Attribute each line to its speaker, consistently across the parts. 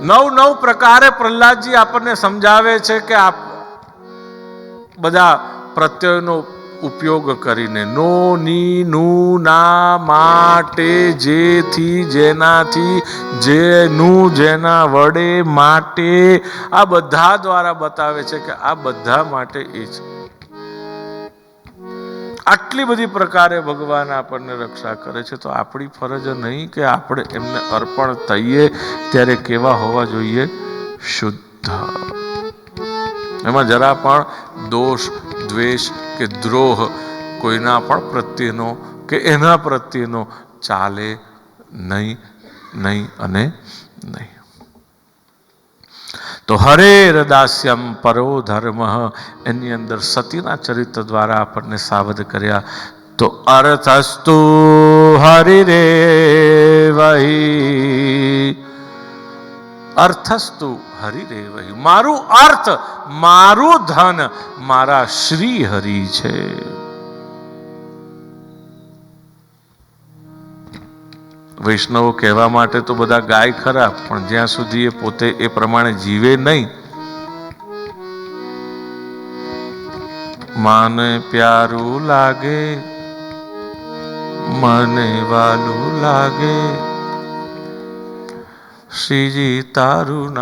Speaker 1: નવ નવ પ્રકારે પ્રહલાદજી આપણને સમજાવે છે કે આપ બધા પ્રત્યયનો ઉપયોગ કરીને નો, ની, નું, ના, માટે, જેથી, જેનાથી, જેનું, જેના વડે, માટે આ બધા દ્વારા બતાવે છે કે આ બધા માટે એ છે આટલી બધી પ્રકારે ભગવાન આપણને રક્ષા કરે છે, તો આપણી ફરજ નહીં કે આપણે એમને અર્પણ થઈએ ત્યારે કેવા હોવા જોઈએ? શુદ્ધ. એમાં જરા પણ દોષ, દ્વેષ કે દ્રોહ કોઈના પણ પ્રત્યેનો કે એના પ્રત્યેનો ચાલે નહીં નહીં અને નહીં. તો હરે રદાસ્યમ પરો ધર્મ. એની અંદર સતીના ચરિત્ર દ્વારા આપણને સાવધ કર્યા. તો અર્થસ્તુ હરિરે વહી. અર્થસ્તુ હરિરે વહી. મારું અર્થ, મારું ધન, મારા શ્રી હરિ છે. વૈષ્ણવો કહેવા માટે તો બધા ગાય ખરા, પણ જ્યાં સુધી એ પોતે એ પ્રમાણે જીવે નહીં, માને પ્યારું લાગે, મને વાલું લાગે, શ્રીજી તારું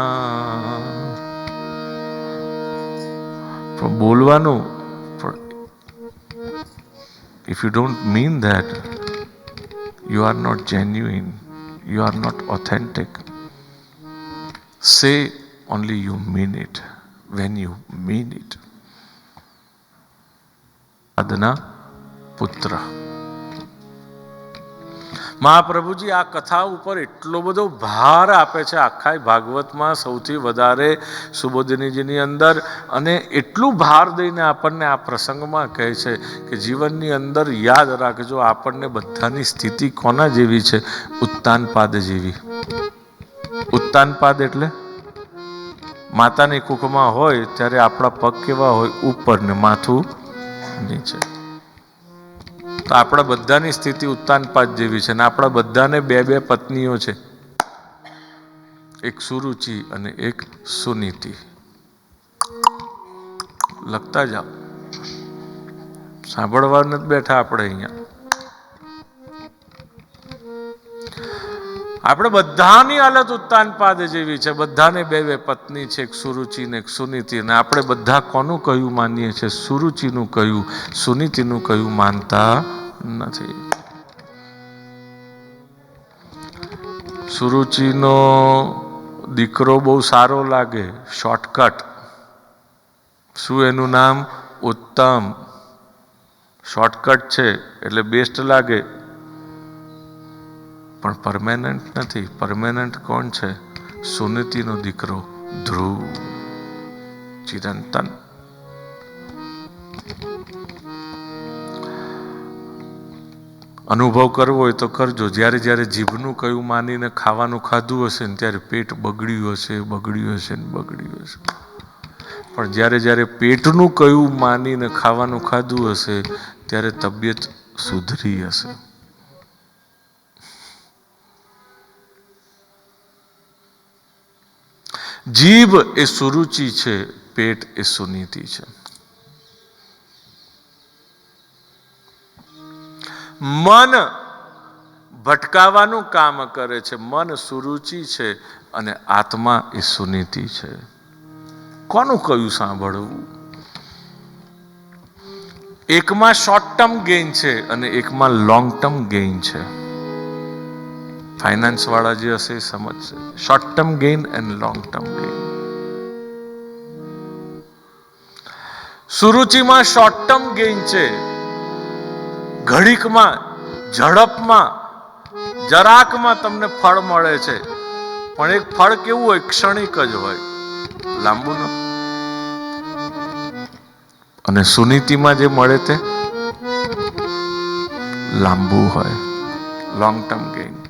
Speaker 1: પણ બોલવાનું if you don't mean that you are not genuine, you are not authentic. Say only you mean it when you mean it. Adana Putra. Mahaprabhuji આ કથા ઉપર એટલો બધો ભાર આપે છે આખા ભાગવતમાં સૌથી વધારે સુબોધિનીજીની અંદર. અને એટલું ભાર દઈને આપણને આ પ્રસંગમાં કહે છે કે જીવનની અંદર યાદ રાખજો આપણને બધાની સ્થિતિ કોના જેવી છે? ઉત્તાનપાદ જેવી. ઉત્તાનપાદ એટલે માતાની કુખમાં હોય ત્યારે આપણા પગ કેવા હોય? ઉપર ને માથું નીચે. તો આપણા બધાની સ્થિતિ ઉત્તાનપાત જેવી છે ને આપણા બધાને બે બે પત્નીઓ છે. એક સુરુચિ અને એક સુનીતિ. લખતા જાઓ. સાંભળવા નથી બેઠા આપણે અહીંયા. આપણે બધાની હાલત ઉત્તાનપાદ જેવી છે. બધાને બે બે પત્ની છે, એક સુરુચિ ને એક સુનીતિ. ને આપણે બધા કોનું કહ્યું માનીએ છીએ? સુરુચિનું કહ્યું સુનીતિનું કયું માનતા નથી. સુરુચિનો દીકરો બહુ સારો લાગે. શોર્ટકટ. શું એનું નામ? ઉત્તમ. શોર્ટકટ છે, એટલે બેસ્ટ લાગે. પણ પરમેનન્ટ નથી. પરમેનન્ટ કોણ છે? સુનીતિનો દીકરો ધ્રુવ. ચિરંતન. અનુભવ કરવો હોય તો કરજો. જ્યારે જ્યારે જીભનું કયું માનીને ખાવાનું ખાધું હશે ને ત્યારે પેટ બગડ્યું હશે બગડ્યું હશે ને બગડ્યું હશે. પણ જ્યારે જ્યારે પેટનું કયું માનીને ખાવાનું ખાધું હશે, ત્યારે તબિયત સુધરી હશે. જીભ એ સુરુચિ છે, પેટ એ સુનીતિ છે. મન ભટકાવાનું કામ કરે છે, મન સુરુચિ છે અને આત્મા એ સુનીતિ છે. કોનું કયું સાંભળવું? એકમાં શોર્ટ ટર્મ ગેઇન છે અને એકમાં લોંગ ટર્મ ગેઇન છે. ફાઇનાન્સ વાળા જે હશે એ સમજશે short term gain and long term gain સુરુચિમાં short term gain છે. ઘડીકમાં, ઝડપમાં, જરાકમાં તમને ફળ મળે છે. પણ એક ફળ કેવું હોય? ક્ષણિક જ હોય. લાંબુ ન. અને સુનીતિમાં જે મળે તે? લાંબુ હોય. લોંગ ટર્મ ગેઇન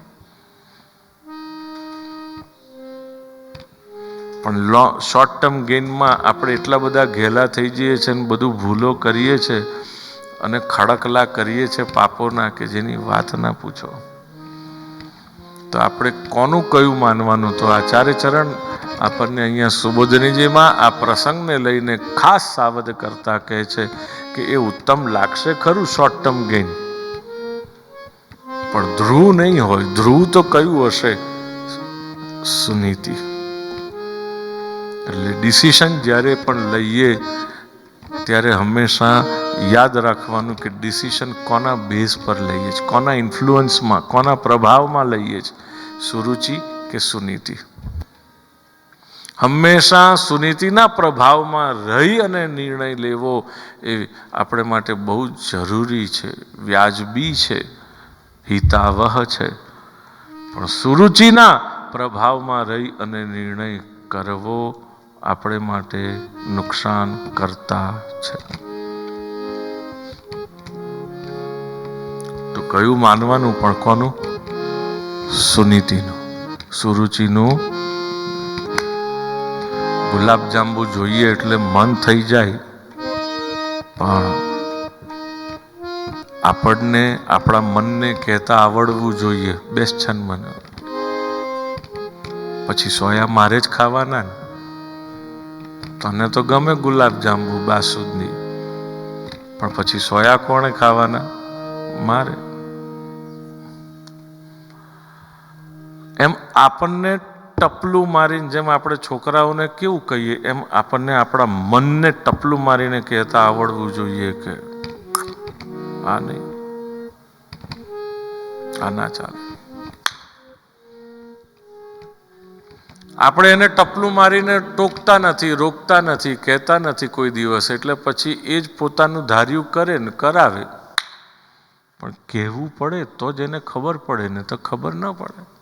Speaker 1: પણ લો શોર્ટ ટર્મ ગેઇનમાં આપણે એટલા બધા ઘેલા થઈ જઈએ છીએ અને બધું ભૂલો કરીએ છીએ અને ખડકલા કરીએ છીએ પાપોના કે જેની વાત ના પૂછો. તો આપણે કોનું કયું માનવાનું? તો આચાર્ય ચરણ આપણને અહીંયા સુબોધનીજીમાં આ પ્રસંગને લઈને ખાસ સાવધ કરતા કહે છે કે એ ઉત્તમ લાગશે ખરું શોર્ટ ટર્મ ગેઇન પણ ધ્રુવ નહીં હોય. ધ્રુવ તો કયું હશે? સુનીતિ. એટલે ડિસિશન જ્યારે પણ લઈએ, ત્યારે હંમેશા યાદ રાખવાનું કે ડિસિશન કોના બેઝ પર લઈએ છીએ, કોના ઇન્ફ્લુઅન્સમાં કોના પ્રભાવમાં લઈએ છીએ, સુરુચિ કે સુનીતિ? હંમેશા સુનીતિના પ્રભાવમાં રહી અને નિર્ણય લેવો એ આપણે માટે બહુ જરૂરી છે, વ્યાજબી છે, હિતાવહ છે. પણ સુરુચિના પ્રભાવમાં રહી અને નિર્ણય કરવો આપણે માટે નુકસાન કરતા છે. તો કયું માનવાનું પણ કોનું? સુનીતિનું. સુરુચિનું ગુલાબ જાંબુ જોઈએ એટલે મન થઈ જાય. પણ આપણને, આપણા મનને કહેતા આવડવું જોઈએ. બેસ્ટ છે ને મને. પછી સોયા મારે જ ખાવાના ને? તને તો ગમે ગુલાબ જાંબુ બાસુંદી, પણ પછી સોયા કોણે ખાવાના? મારે. એમ આપણને ટપલું મારીને, જેમ આપણે છોકરાઓને કેવું કહીએ, એમ આપણને આપણા મનને ટપલું મારીને કહેતા આવડવું જોઈએ કે આ નહીં, આ ના ચાલે. આપણે એને ટપલું મારીને ટોકતા નથી, રોકતા નથી, કહેતા નથી કોઈ દિવસ, એટલે પછી એ જ પોતાનું ધાર્યું કરે ને કરાવે. પણ કહેવું પડે તો જ એને ખબર પડે ને તો ખબર ન પડે.